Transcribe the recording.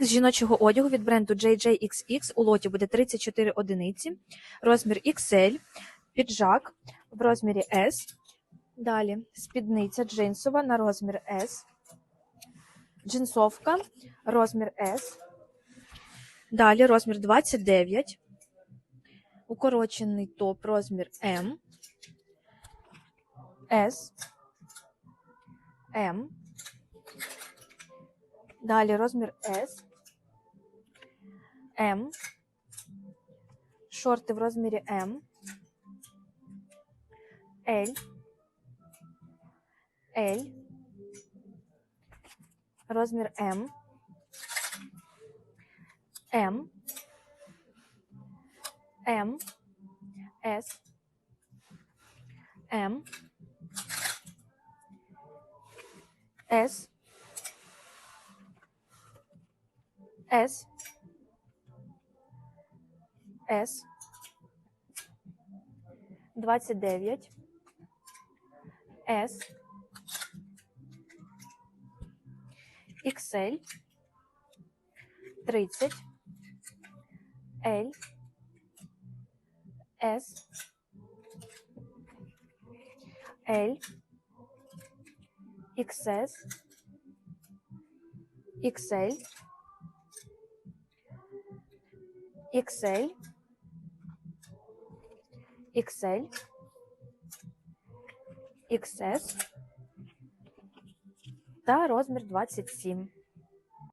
З жіночого одягу від бренду JJXX у лоті буде 34 одиниці, розмір XL, піджак в розмірі S. Далі спідниця джинсова на розмір S, джинсовка розмір S. Далі розмір 29, укорочений топ розмір M, S, M. Далі розмір S, М, шорти в розмірі М, L, L, розмір М, М, М, С, М, С, С, С, 29, С, XL, 30, L, S, L, XS, XL, XL, XL, XS та розмір 27.